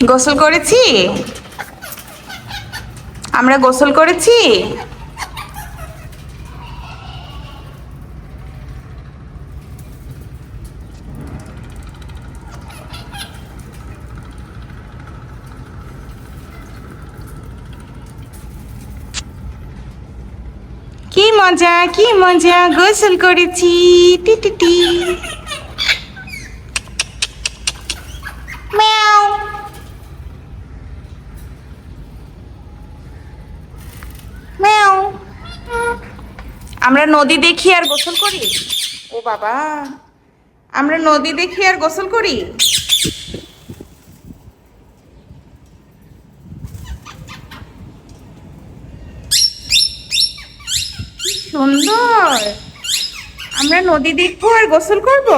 গোসল করেছি? আমরা গোসল করেছি? কি মজা কি মজা গোসল করেছি। টি টি টি। আমরা নদী দেখি আর গোসল করি? ও বাবা, আমরা নদী দেখি আর গোসল করি? সুন্দর। আমরা নদী দেখব আর গোসল করব?